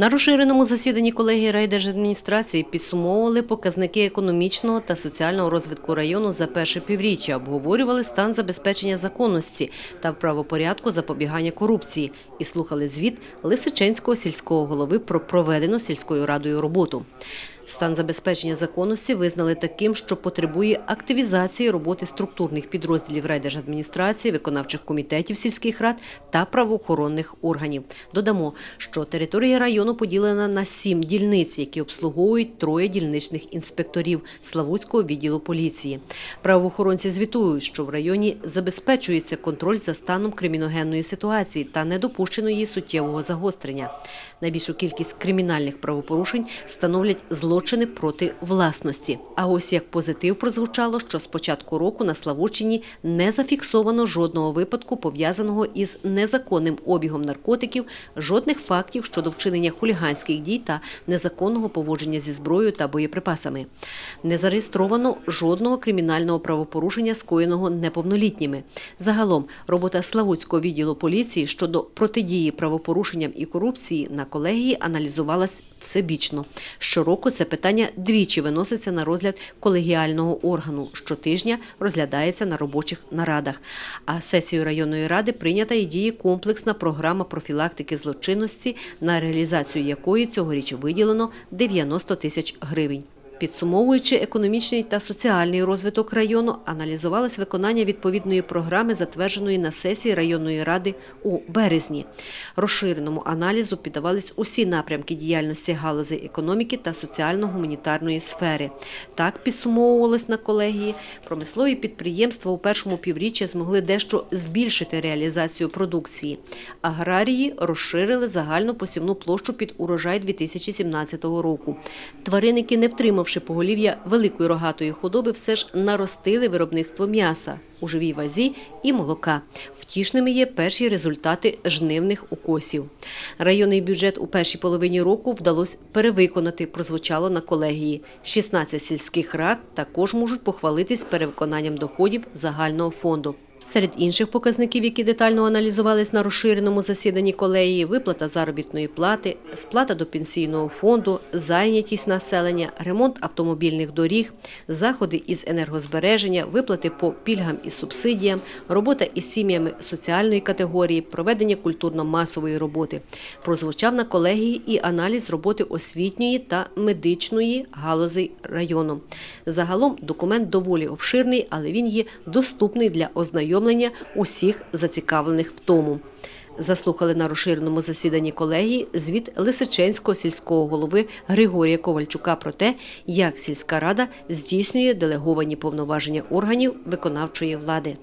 На розширеному засіданні колегії райдержадміністрації підсумовували показники економічного та соціального розвитку району за перше півріччя, обговорювали стан забезпечення законності та правопорядку запобігання корупції і слухали звіт Лисиченського сільського голови про проведену сільською радою роботу. Стан забезпечення законності визнали таким, що потребує активізації роботи структурних підрозділів райдержадміністрації, виконавчих комітетів сільських рад та правоохоронних органів. Додамо, що територія району поділена на сім дільниць, які обслуговують троє дільничних інспекторів Славутського відділу поліції. Правоохоронці звітують, що в районі забезпечується контроль за станом криміногенної ситуації та не допущено суттєвого загострення. Найбільшу кількість кримінальних правопорушень становлять злочини проти власності. А ось як позитив прозвучало, що з початку року на Славутчині не зафіксовано жодного випадку, пов'язаного із незаконним обігом наркотиків, жодних фактів щодо вчинення хуліганських дій та незаконного поводження зі зброєю та боєприпасами. Не зареєстровано жодного кримінального правопорушення, скоєного неповнолітніми. Загалом робота Славутського відділу поліції щодо протидії правопорушенням і корупції на колегії аналізувалась всебічно. Щороку це питання двічі виноситься на розгляд колегіального органу. Щотижня розглядається на робочих нарадах. А сесією районної ради прийнята і діє комплексна програма профілактики злочинності, на реалізацію якої цьогоріч виділено 90 тисяч гривень. Підсумовуючи економічний та соціальний розвиток району, аналізувалось виконання відповідної програми, затвердженої на сесії районної ради у березні. Розширеному аналізу піддавались усі напрямки діяльності галузей економіки та соціально-гуманітарної сфери. Так підсумовувалось на колегії. Промислові підприємства у першому півріччі змогли дещо збільшити реалізацію продукції. Аграрії розширили загальну посівну площу під урожай 2017 року. Тваринники, не втримавши поголів'я великої рогатої худоби, все ж наростили виробництво м'яса у живій вазі і молока. Втішними є перші результати жнивних укосів. Районний бюджет у першій половині року вдалося перевиконати, прозвучало на колегії. 16 сільських рад також можуть похвалитись перевиконанням доходів загального фонду. Серед інших показників, які детально аналізувались на розширеному засіданні колегії, виплата заробітної плати, сплата до пенсійного фонду, зайнятість населення, ремонт автомобільних доріг, заходи із енергозбереження, виплати по пільгам і субсидіям, робота із сім'ями соціальної категорії, проведення культурно-масової роботи. Прозвучав на колегії і аналіз роботи освітньої та медичної галузей району. Загалом документ доволі обширний, але він є доступний для ознайомлення усіх зацікавлених в тому. Заслухали на розширеному засіданні колегії звіт Лисиченського сільського голови Григорія Ковальчука про те, як сільська рада здійснює делеговані повноваження органів виконавчої влади.